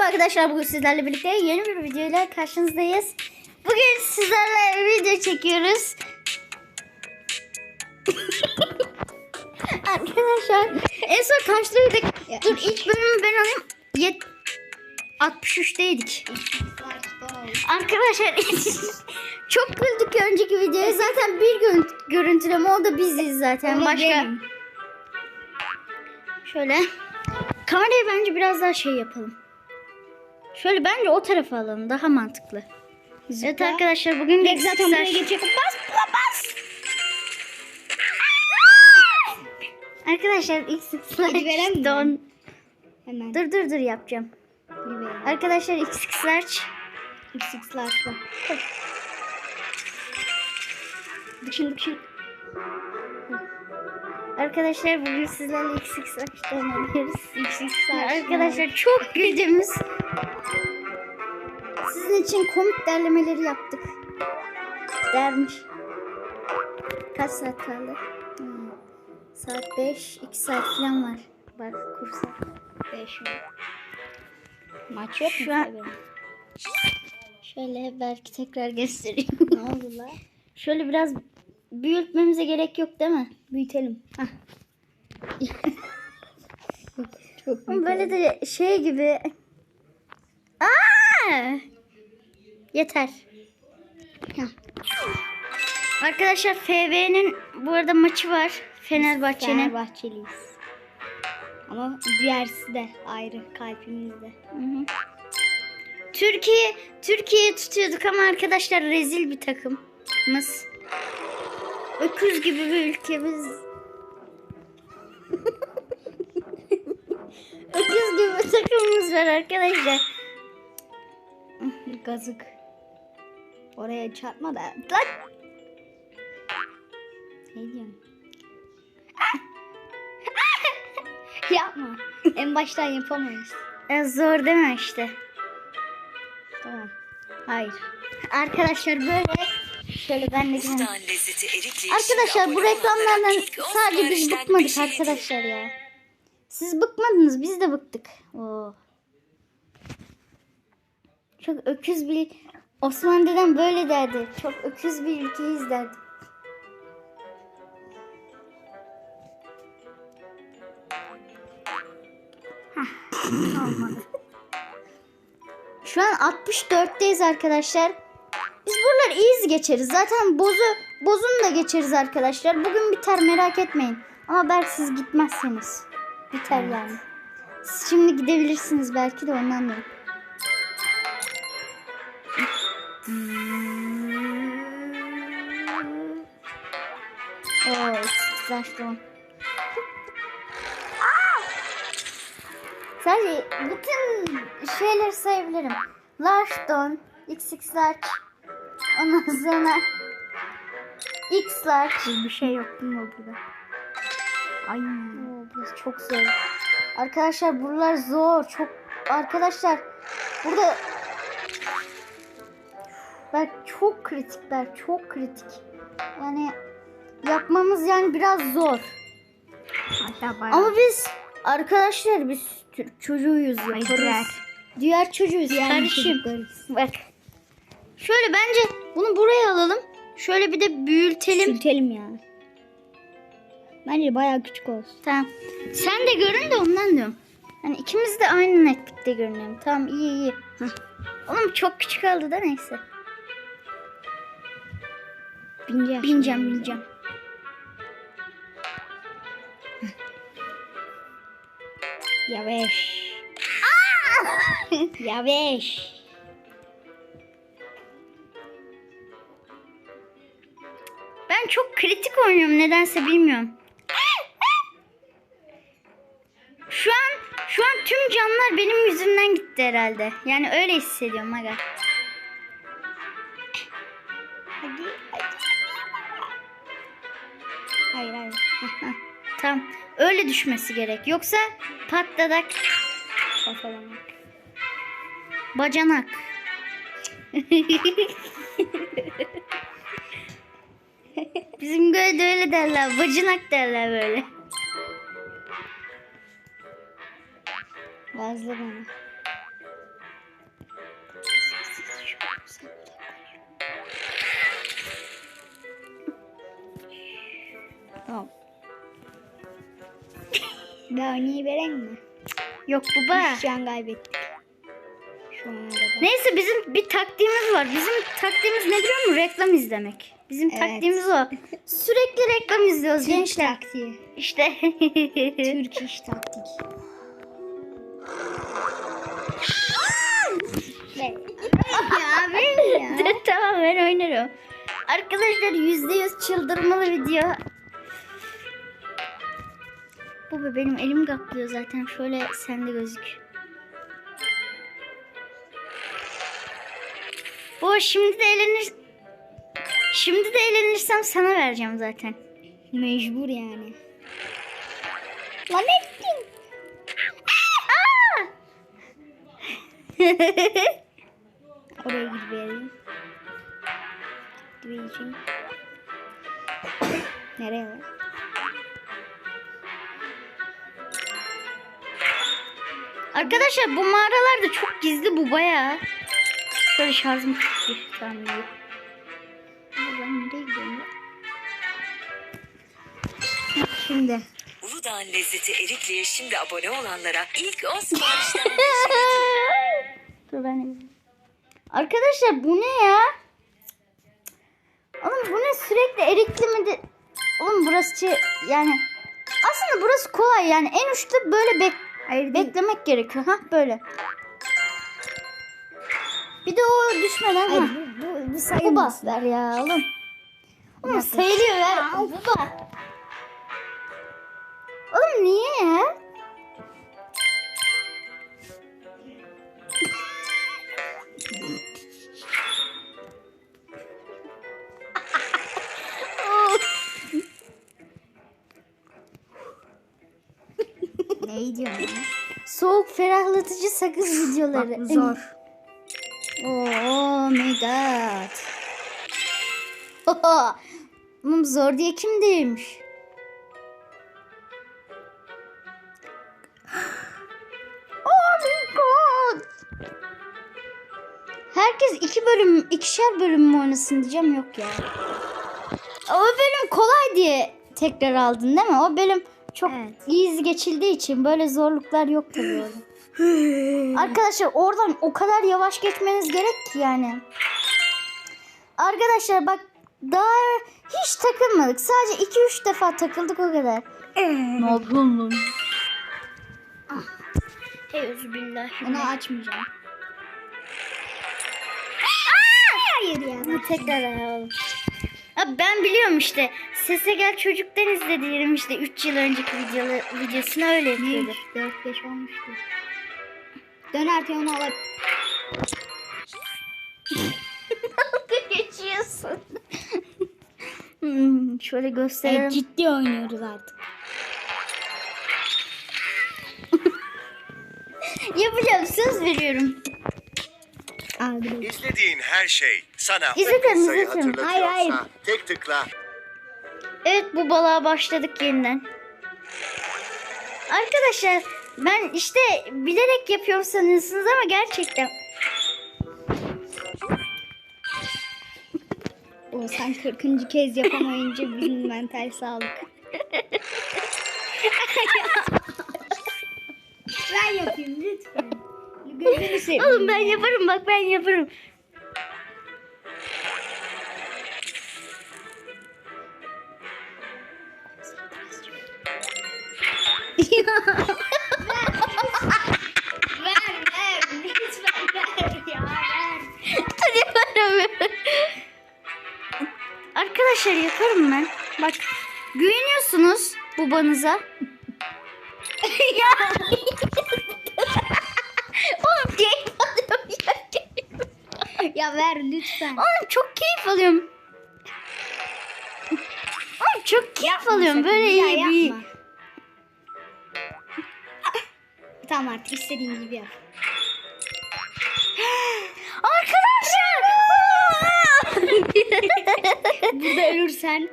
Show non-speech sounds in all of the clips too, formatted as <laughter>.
Merhaba arkadaşlar bugün sizlerle birlikte yeni bir videoyla karşınızdayız. Bugün sizlerle video çekiyoruz. <laughs> arkadaşlar en son kaçtaydık? Dur ilk bölümü ben alayım. Yet 63'teydik. Arkadaşlar <laughs> çok güldük önceki videoya. Zaten bir gün görüntüleme o da biziz zaten. Öyle Başka. Şöyle. Kamerayı bence biraz daha şey yapalım. Şöyle bence o tarafa alalım. Daha mantıklı. Evet arkadaşlar bugün Direkt zaten buraya geçecek. Bas bas bas. Arkadaşlar X'ler verem don. Hemen. Dur dur dur yapacağım. Verelim. Arkadaşlar X'ler XX açtım. Dışın dışın. Arkadaşlar bugün sizlerle XX'lerden oynuyoruz. XX'ler. Arkadaşlar çok güldüğümüz sizin için komik derlemeleri yaptık. Dermiş. Kaç saat kaldı? Hmm. Saat 5, 2 saat falan var. Bak kursa. 5 mi? Maç yok mu? An-? Şöyle belki tekrar göstereyim. Ne oldu la? Şöyle biraz büyütmemize gerek yok değil mi? Büyütelim. Hah. <laughs> Çok Ama böyle de şey gibi. Aa! Yeter. Arkadaşlar FB'nin bu arada maçı var. Fenerbahçe'nin. Fenerbahçeliyiz. Ama diğersi de ayrı kalbimizde. Hı hı. Türkiye Türkiye'yi tutuyorduk ama arkadaşlar rezil bir takımımız. Öküz gibi bir ülkemiz. <laughs> Öküz gibi bir takımımız var arkadaşlar. Gazık. Oraya çarpma da. Lan! Ne diyorsun? <laughs> Yapma. en baştan yapamayız. E, zor deme işte. Tamam. Hayır. Arkadaşlar böyle şöyle ben de Arkadaşlar bu reklamlardan sadece biz bıkmadık arkadaşlar ya. Siz bıkmadınız biz de bıktık. Oo. Çok öküz bir Osman dedem böyle derdi. Çok öküz bir ülkeyiz derdi. Olmadı. Şu an 64'teyiz arkadaşlar. Biz buraları easy geçeriz. Zaten bozu bozun da geçeriz arkadaşlar. Bugün biter merak etmeyin. Ama belki siz gitmezseniz. Biter yani. Siz şimdi gidebilirsiniz belki de ondan dolayı. Oo, sıkışlaştım. Sadece bütün şeyleri sayabilirim. Large don, XX large, ondan sonra X large. Bir şey yok değil mi burada? Ay. Oo, burası çok zor. Arkadaşlar buralar zor. Çok arkadaşlar burada bak çok kritikler. Çok kritik. Yani yapmamız yani biraz zor. Bayağı. Ama biz arkadaşlar biz Türk çocuğuyuz yaparız. diğer. Çocuğuyuz Diğer kardeşim. Bak. Şöyle bence bunu buraya alalım. Şöyle bir de büyütelim. Sürtelim ya. Bence bayağı küçük olsun. Tamam. Sen de görün de ondan diyorum. Hani ikimiz de aynı netlikte görünelim. Tamam iyi iyi. Hah. Oğlum çok küçük oldu da neyse. Bineceğim. Bineceğim bineceğim. Yavaş. <laughs> Yavaş. Ben çok kritik oynuyorum nedense bilmiyorum. Şu an şu an tüm canlar benim yüzümden gitti herhalde. Yani öyle hissediyorum aga. <laughs> Tamam. Öyle düşmesi gerek. Yoksa patladak Kafalamak. bacanak. <laughs> Bizim köyde öyle derler. Bacanak derler böyle. Gazlı bana. Örneği vereyim mi? Yok baba. Şu an kaybettik. Şu an. Neyse bizim bir taktiğimiz var. Bizim taktiğimiz ne biliyor musun? Reklam izlemek. Bizim Evet. taktiğimiz o. <laughs> Sürekli reklam izliyoruz Türk gençler. taktiği. İşte. <laughs> Türk iş taktik. <laughs> ya benim ya. Tamam ben oynarım. Arkadaşlar yüzde yüz çıldırmalı video. Bu be benim elim kaplıyor zaten. Şöyle sende gözük. Bu şimdi de elenir. Şimdi de eğlenirsem sana vereceğim zaten. Mecbur yani. Lan ettin. <laughs> Oraya gidelim. Gideceğim. Nereye lan? Arkadaşlar bu mağaralarda çok gizli bu bayağı. Şöyle şarjım çıktı. Tamam. Ama Ben nereye gidiyorum? Şimdi. Uludağ'ın lezzeti Erikli'ye şimdi abone olanlara ilk 10 siparişten <laughs> Dur ben de- Arkadaşlar bu ne ya? Oğlum bu ne sürekli erikli mi de... Oğlum burası çi- yani aslında burası kolay yani en uçta böyle bek Hayır değil. beklemek gerekiyor ha böyle. Bir de o düşmeden Hayır ha. bu, bu, bu Bu sayılmaz. ver ya oğlum. Oğlum sayılıyor ver. Baba. Oğlum niye ya? Soğuk ferahlatıcı sakız videoları. Bak zor. <laughs> Oh my god. <laughs> Oğlum zor diye kim demiş? <gasps> Oh my god. Herkes iki bölüm, ikişer bölüm mü oynasın diyeceğim yok ya. O bölüm kolay diye tekrar aldın değil mi? O bölüm çok Evet. easy geçildiği için böyle zorluklar yok tabii orada. <laughs> Arkadaşlar oradan o kadar yavaş geçmeniz gerek ki yani. Arkadaşlar bak daha hiç takılmadık. Sadece 2-3 defa takıldık o kadar. Ne oldu lan? Eyüzbillah. Onu açmayacağım. Hayır ya. Tekrar alalım. Abi ben biliyorum işte. Sese Gel Çocuk'tan izlediğim işte 3 yıl önceki videoları, videosunu öyle yapıyordu. 4 5 olmuştur. Dön artık onu alıp. Dalga geçiyorsun. hmm, şöyle gösterelim. Evet, ciddi oynuyoruz artık. Yapacağım söz veriyorum. Abi. İzlediğin her şey sana İzledim, izledim. Hayır, hayır. tek tıkla Evet bu balığa başladık yeniden. Arkadaşlar ben işte bilerek yapıyorum sanıyorsunuz ama gerçekten. O sen 40. kez yapamayınca bizim <laughs> mental sağlık. <laughs> ben yapayım lütfen. <laughs> Gözünü seveyim. Oğlum ben yaparım bak ben yaparım. Arkadaşlar yaparım ben. Bak güveniyorsunuz babanıza. ya. Oğlum keyif alıyorum ya. Ya ver lütfen. Oğlum çok keyif alıyorum. Oğlum çok keyif Yapma alıyorum. Böyle iyi bir... Tamam artık istediğin gibi yap. Burada ölürsen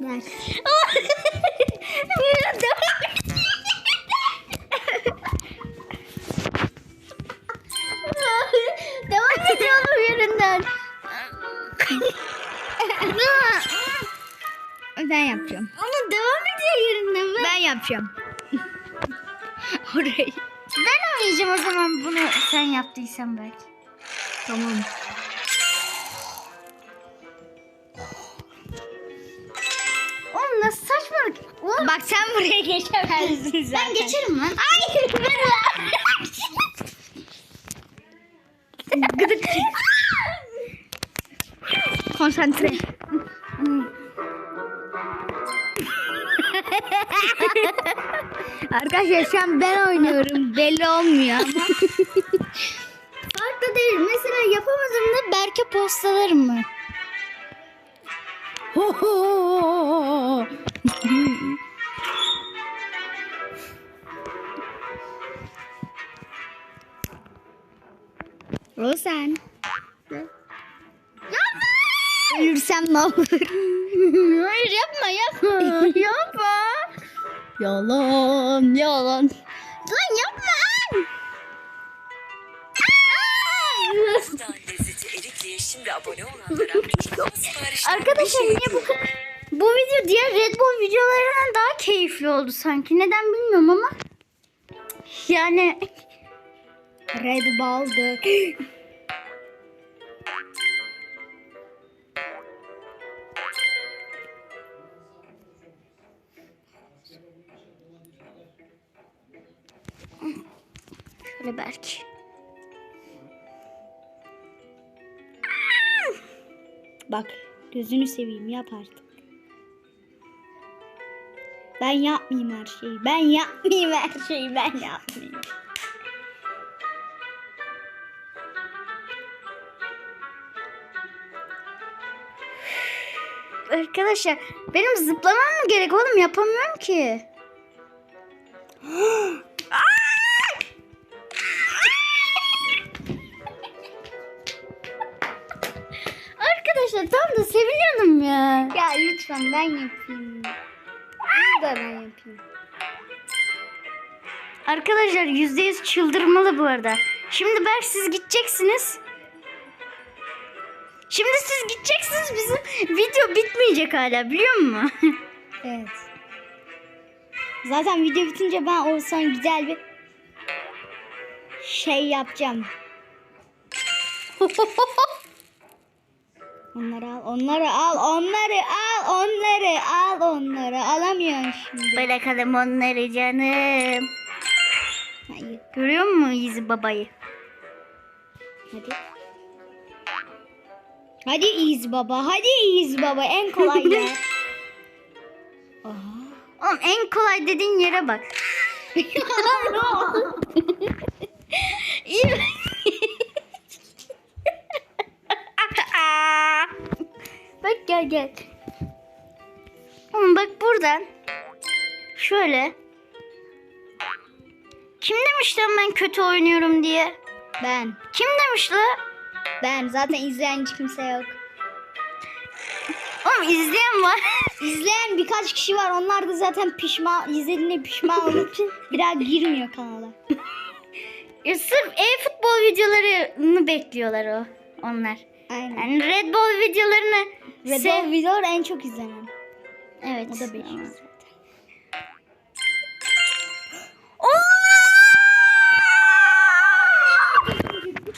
Ver. Yapacağım. <laughs> Orayı. Ben oynayacağım o zaman bunu sen yaptıysan belki. Tamam. Oğlum nasıl saçmalık? Oğlum Bak sen buraya geçemezsin zaten. ben geçerim lan. Hayır ben Gıdık. <laughs> Konsantre. <laughs> Arkadaşlar şu an ben oynuyorum. Belli olmuyor ama. Farklı değil. Mesela yapamadım da Berke postalarım mı? o sen. Ölürsem ne olur? Hayır yapma yapma. <laughs> yapma. Yalan, yalan. Lan yapma. Uludağ lezzeti Erikli'ye şimdi abone olanlara ilk 10 siparişten Arkadaşlar beşi niye bu bu video diğer Red Bull videolarından daha keyifli oldu sanki. Neden bilmiyorum ama. Yani Red baldı. Belki. Bak gözünü seveyim yap artık. Ben yapmayayım her şeyi. Ben yapmayayım her şeyi. Ben yapmayayım. Arkadaşlar benim zıplamam mı gerek oğlum yapamıyorum ki. <gasps> Arkadaşlar tam da seviniyordum ya. Ya lütfen ben yapayım. Bunu da ben yapayım. Arkadaşlar yüzde yüz çıldırmalı bu arada. Şimdi Berk siz gideceksiniz. Şimdi siz gideceksiniz bizim video bitmeyecek hala biliyor musun? <laughs> Evet. Zaten video bitince ben olsan güzel bir şey yapacağım. <laughs> Onları al, onları al, onları al, onları al, onları alamıyorsun şimdi. Bırakalım onları canım. Hayır, Görüyor musun Yizi babayı? hadi. Hadi iz baba, hadi iz baba, en kolay yer. <laughs> Aha. Oğlum en kolay dediğin yere bak. <laughs> <laughs> İyi. Bak gel gel. Oğlum bak buradan. Şöyle. Kim demiş lan ben kötü oynuyorum diye? Ben, Kim demiş la? ben zaten izleyen hiç kimse yok. Oğlum izleyen var. <laughs> İzleyen birkaç kişi var. Onlar da zaten pişman, izlediğinde pişman olup bir daha girmiyor kanala. <laughs> Ya sırf e-futbol videolarını bekliyorlar o. Onlar. Aynen. Yani Red Bull videolarını Ve sev- Bull videolar en çok izlenen. Evet. O da benim zaten.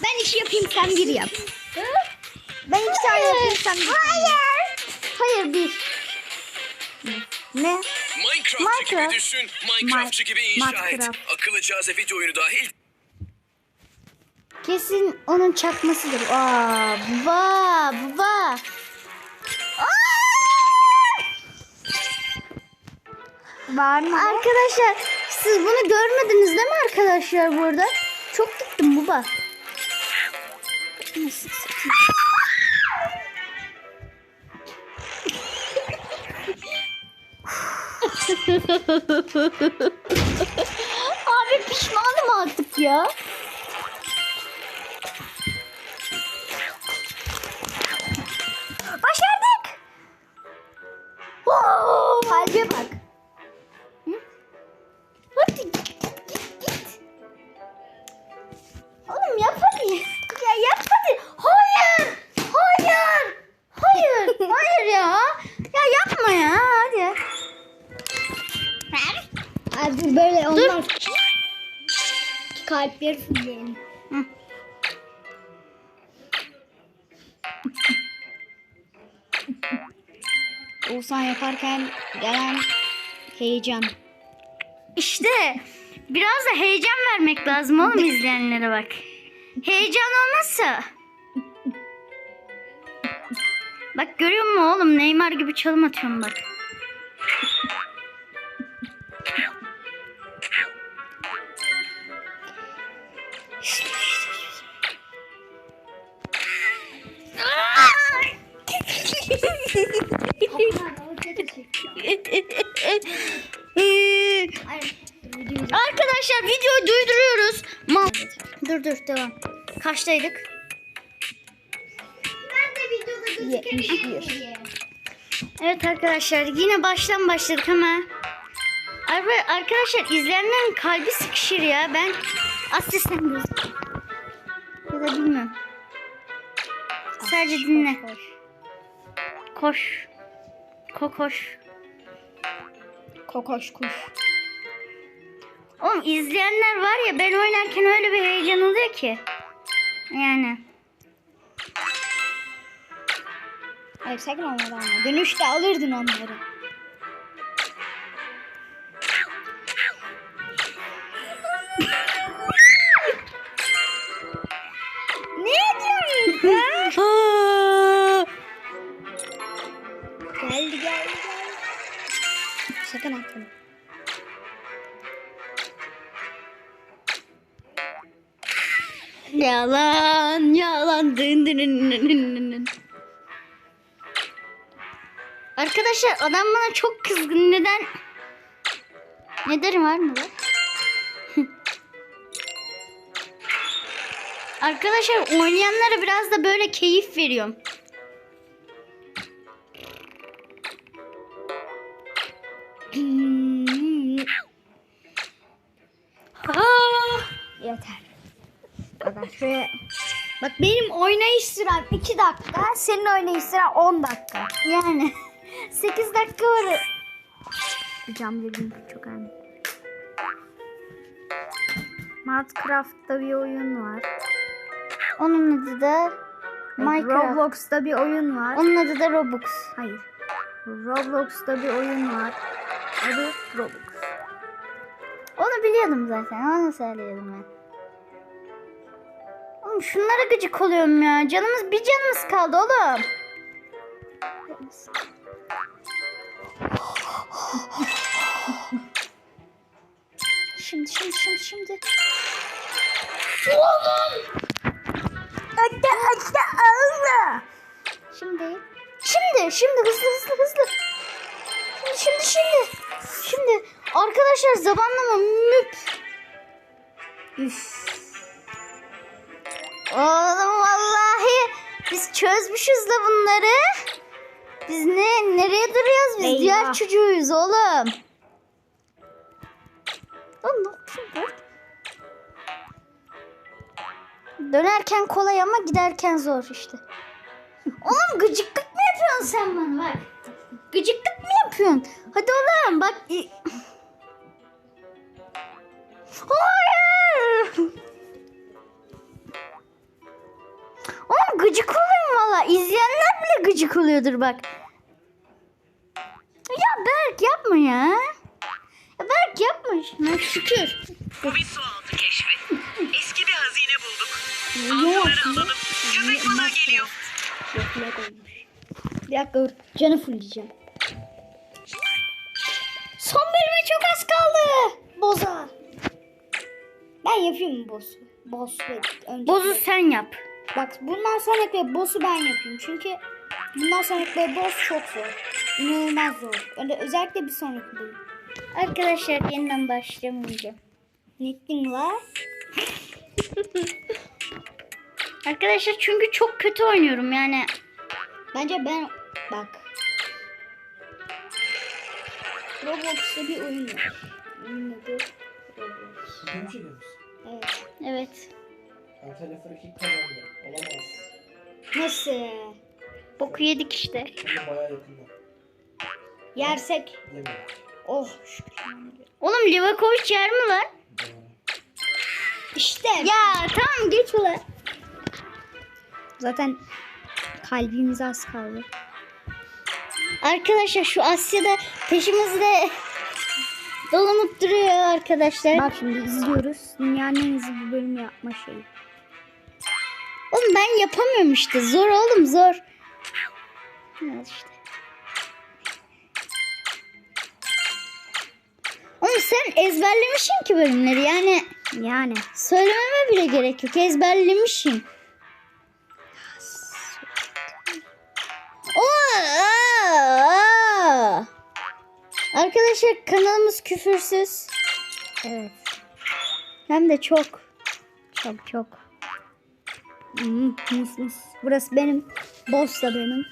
Ben işi yapayım sen bir yap. Ben iki tane yapayım sen bir Hayır. Hayır bir. Ne? Minecraft, Minecraft. gibi düşün. Minecraftçı gibi inşa et. Minecraft. Akıllıcağıza video oyunu dahil Kesin onun çakmasıdır. Aa, baba, baba. Var mı? Arkadaşlar siz bunu görmediniz değil mi arkadaşlar burada? Çok gittim baba. Nasıl? <laughs> Abi pişmanım artık ya. Kalpleri fulleyelim. Oğuzhan yaparken gelen heyecan. İşte biraz da heyecan vermek lazım oğlum izleyenlere bak. Heyecan olmazsa. Bak görüyor musun oğlum Neymar gibi çalım atıyorum bak. Arkadaşlar videoyu duyduruyoruz. Ma- dur dur devam. Kaçtaydık? Ben de videoda 71. Evet arkadaşlar yine baştan başladık ama arkadaşlar izleyenlerin kalbi sıkışır ya ben asisten göz ya da bilmiyorum. Sadece dinle. Koş. Kokoş. Kokoş kuş. Oğlum izleyenler var ya ben oynarken öyle bir heyecan oluyor ki. Yani. Hayır sakın olmadan ama. Dönüşte alırdın onları. Yalan yalan dın dın dın dın dın. Arkadaşlar adam bana çok kızgın neden? Ne derim var mı lan? <laughs> Arkadaşlar oynayanlara biraz da böyle keyif veriyorum. Oynayış sürem 2 dakika, senin oynayış süren 10 dakika. Yani <laughs> 8 dakika var. Cam dedim çok önemli. Minecraft'ta bir oyun var. Onun adı da Minecraft. Roblox'ta bir oyun var. Onun adı da Robux. Hayır. Roblox'ta bir oyun var. Adı Roblox. Onu biliyordum zaten. Onu söylüyordum ben. Oğlum şunlara gıcık oluyorum ya. Canımız bir canımız kaldı oğlum. Şimdi şimdi şimdi şimdi. Oğlum! Hadi hadi Allah! Şimdi. Şimdi şimdi hızlı hızlı hızlı. Şimdi şimdi şimdi. Şimdi arkadaşlar zamanlama müp. Üf. Oğlum vallahi biz çözmüşüz de bunları. Biz ne nereye duruyoruz biz? Eyvah. Diğer çocuğuyuz oğlum. Oğlum ne yapıyorsun? Dönerken kolay ama giderken zor işte. <laughs> Oğlum gıcıklık mı yapıyorsun sen bana bak? Gıcıklık mı yapıyorsun? Hadi oğlum bak. <laughs> i- İzleyenler bile gıcık oluyordur bak. Ya Berk yapma ya. Ya Berk yapma şunu şükür. Bu bir sualtı keşfi. Eski bir hazine bulduk. Altınları alalım. Köpek balığı geliyor. Bir dakika dur. Canı fullleyeceğim. Son bölüme çok az kaldı. Boza. Ben yapayım ve önce. Bozu sen yap. Bak bundan sonraki boss'u ben yapayım. Çünkü bundan sonraki boss çok zor. İnanılmaz zor. Öyle özellikle bir sonraki bölüm. Arkadaşlar yeniden başlamayacağım. Nettin var. <laughs> Arkadaşlar çünkü çok kötü oynuyorum yani. Bence ben bak. Roblox'ta bir oyun var. Roblox. Evet. Evet. Antalya Frikik kazandı. Olamaz. Nasıl? Boku yedik işte. Bayağı yakında. Yersek. Yemedik. Oh şükür. Oğlum Livakovic yer mi lan? İşte. Ya tamam geç ulan. Zaten kalbimiz az kaldı. Arkadaşlar şu Asya'da peşimizde dolanıp duruyor arkadaşlar. Bak şimdi izliyoruz. Dünyanın en hızlı bir bölüm yapma şeyi. Oğlum ben yapamıyorum işte. Zor oğlum zor. Al işte. Oğlum sen ezberlemişsin ki bölümleri yani Yani. söylememe bile gerek yok ezberlemişsin. Arkadaşlar kanalımız küfürsüz. Evet. Hem de çok. Çok çok. Hmm. Burası benim. Boss da benim.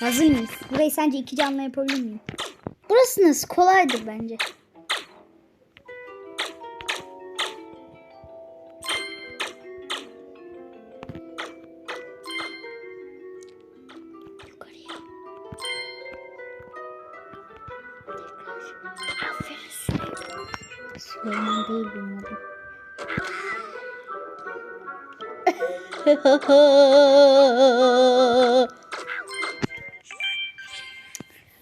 Hazır mıyız? Burayı sence iki canlı yapabilir miyim? Burası nasıl? Kolaydır bence.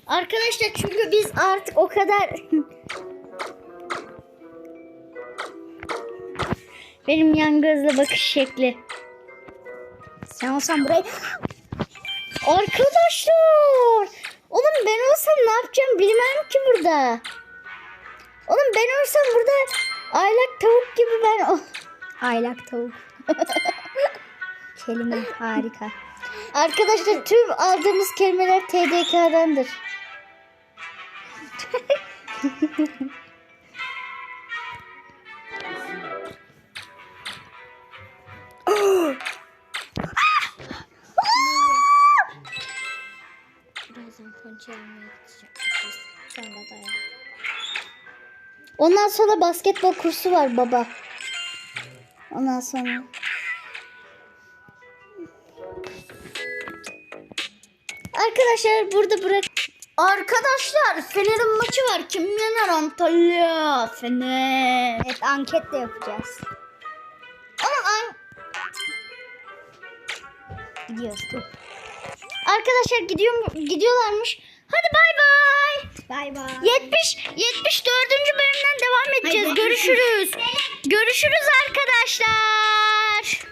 Arkadaşlar çünkü biz artık o kadar <laughs> benim yan gözle bakış şekli. Sen olsan burayı... Arkadaşlar. Oğlum ben olsam ne yapacağım bilmem ki burada. Oğlum ben olsam burada aylak tavuk gibi ben o- <laughs> Aylak tavuk. <laughs> Kelime harika. Arkadaşlar tüm aldığımız kelimeler TDK'dandır. Ondan sonra basketbol kursu var baba. Ondan sonra. Arkadaşlar burada bırak. Arkadaşlar Fener'in maçı var. Kim yener Antalya? Fener. Evet anket de yapacağız. Ama an- Gidiyoruz dur. arkadaşlar gidiyor gidiyorlarmış. Hadi bay bay. Bay bay. 70 74. bölümden devam edeceğiz. Görüşürüz. Görüşürüz arkadaşlar.